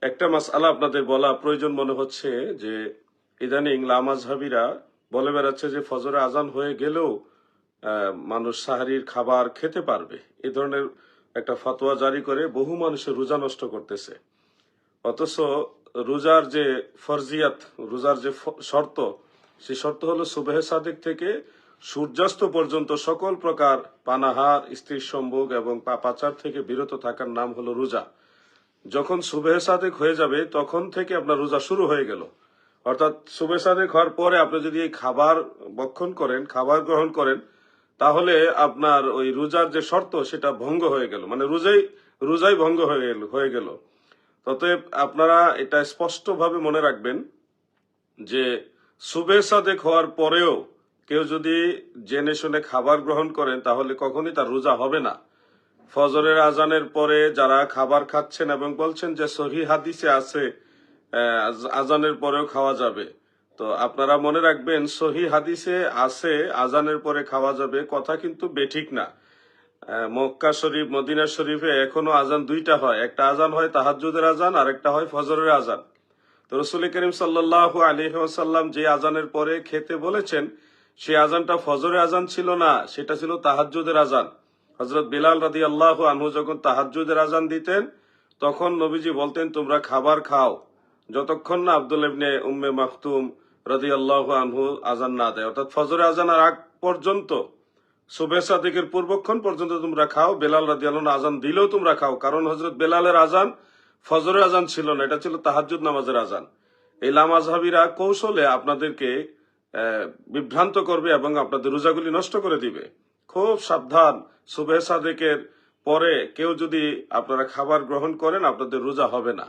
একটা মাসআলা আপনাদের বলা প্রয়োজন মনে হচ্ছে যে, ইদানিং লামাজহাবিরা বলে বেড়াচ্ছে যে, ফজরে আজান হয়ে গেলেও মানুষ সাহারির খাবার খেতে পারবে। এ ধরনের একটা ফতোয়া জারি করে বহু মানুষের রোজা নষ্ট করতেছে। অথচ রোজার যে ফরজিয়াত, রোজার যে শর্ত সেই শর্ত হলো সুবেহ সাদেক থেকে সূর্যাস্ত পর্যন্ত সকল প্রকার পানাহার, স্ত্রীর সম্ভোগ এবং পাপাচার থেকে বিরত থাকার নাম হলো রোজা। যখন সুবেহ সাদেক হয়ে যাবে, তখন থেকে আপনার রোজা শুরু হয়ে গেল। অর্থাৎ সুবেহ সাদেক হওয়ার পরে আপনি যদি এই খাবার বক্ষণ করেন, খাবার গ্রহণ করেন, তাহলে আপনার ওই রোজার যে শর্ত, সেটা ভঙ্গ হয়ে গেল। মানে রোজাই রোজাই ভঙ্গ হয়ে গেল হয়ে গেল। অতএব আপনারা এটা স্পষ্টভাবে মনে রাখবেন যে সুবে সাদেক হওয়ার পরেও কেউ যদি জেনে শুনে খাবার গ্রহণ করেন, তাহলে কখনই তার রোজা হবে না। ফজরের আজানের পরে যারা খাবার খাচ্ছেন এবং বলছেন যে সহি হাদিসে আছে আজানের পরেও খাওয়া যাবে। তো আপনারা মনে রাখবেন, সহি হাদিসে আছে, আজানের পরে খাওয়া যাবে, কথা কিন্তু বেঠিক না। মক্কা শরীফ, মদিনা শরীফে এখনও আজান দুইটা হয়। একটা আজান হয় তাহাজ্জুদের আজান আর একটা হয় ফজরের আজান। তো রসুল করিম সাল্লাহ আলহিহাসাল্লাম যে আজানের পরে খেতে বলেছেন সেই আজানটা ফজরের আজান ছিল না, সেটা ছিল তাহাজ্জুদের আজান। হজরত বিলাল রাদি আল্লাহ আনহু যখন তাহাজ্জুদের আজান দিতেন, তখন নবীজি বলতেন, তোমরা খাবার খাও, যতক্ষণ না আব্দুল ইবনে উম্মে মাহতুম রাদি আল্লাহ আনহু আজান না দেয়। অর্থাৎ ফজরে আজান আর আগ পর্যন্ত সুবে সাদিকের পূর্বক্ষণ পর্যন্ত তোমরা খাও, বেলাল রাদি আল্লাহ আজান দিলেও তোমরা খাও। কারণ হজরত বেলালের আজান ফজরের আজান ছিল না, এটা ছিল তাহাজ্জুদ নামাজের আজান এই লামাজহাবিরা কৌশলে আপনাদেরকে বিভ্রান্ত করবে এবং আপনাদের রোজাগুলি নষ্ট করে দিবে। খুব সাবধান। সুবে সাদেকের পরে কেউ যদি আপনারা খাবার গ্রহণ করেন, আপনাদের রোজা হবে না।